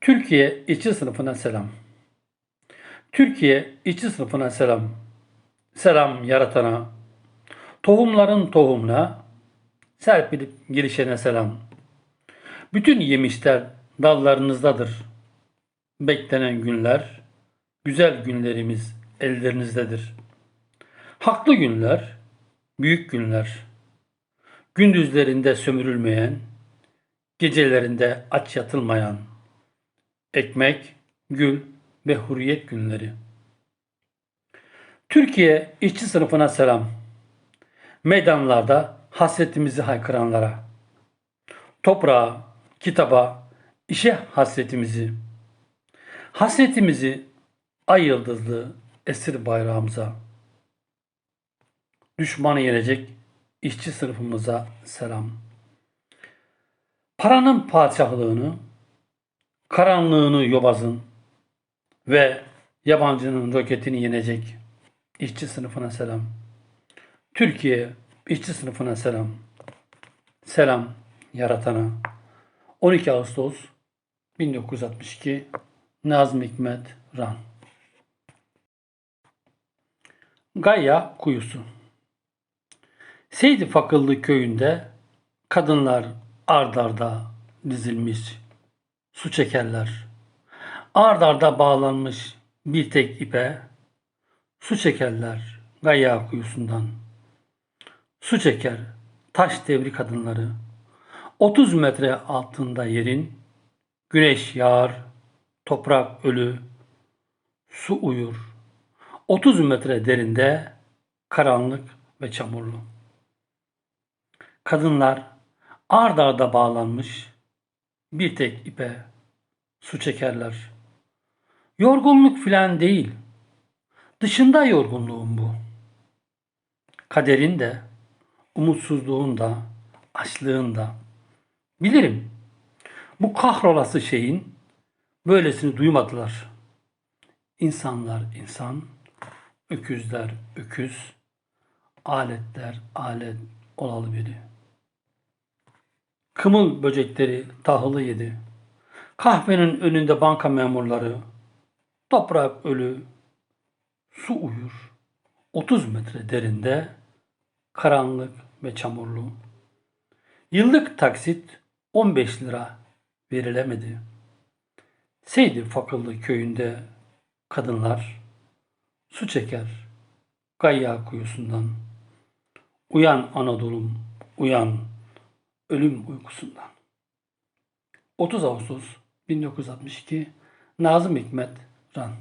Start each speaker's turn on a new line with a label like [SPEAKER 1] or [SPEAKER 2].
[SPEAKER 1] Türkiye işçi sınıfına selam. Türkiye işçi sınıfına selam. Selam yaratana. Tohumların tohumuna, serpilip gelişene selam. Bütün yemişler dallarınızdadır. Beklenen günler, güzel günlerimiz ellerinizdedir. Haklı günler, büyük günler. Gündüzlerinde sömürülmeyen, gecelerinde aç yatılmayan, ekmek, gül ve hürriyet günleri. Türkiye işçi sınıfına selam. Meydanlarda hasretimizi haykıranlara. Toprağa, kitaba, işe hasretimizi. Hasretimizi ay yıldızlı esir bayrağımıza. Düşmanı yenecek işçi sınıfımıza selam. Paranın padişahlığını, karanlığını yobazın ve yabancının roketini yenecek işçi sınıfına selam. Türkiye işçi sınıfına selam. Selam yaratana. 12 Ağustos 1962 Nazım Hikmet Ran Gaya Kuyusu Seydi Fakıllı köyünde kadınlar ard arda dizilmiş su çekerler. Ard arda bağlanmış bir tek ipe su çekerler Gaya kuyusundan. Su çeker taş devri kadınları. 30 metre altında yerin güneş yağar, toprak ölü, su uyur. 30 metre derinde karanlık ve çamurlu. Kadınlar ard arda bağlanmış bir tek ipe su çekerler. Yorgunluk filan değil. Dışında yorgunluğum bu. Kaderin de, umutsuzluğun da, açlığın da. Bilirim. Bu kahrolası şeyin böylesini duymadılar. İnsanlar insan, öküzler öküz, aletler alet olalı biri. Kımıl böcekleri tahılı yedi. Kahvenin önünde banka memurları. Toprak ölü. Su uyur. 30 metre derinde karanlık ve çamurlu. Yıllık taksit 15 lira verilemedi. Seydi Fakıllı köyünde kadınlar su çeker Gayya kuyusundan. Uyan Anadolu'm, uyan ölüm uykusundan. 30 Ağustos 1962 Nazım Hikmet Ran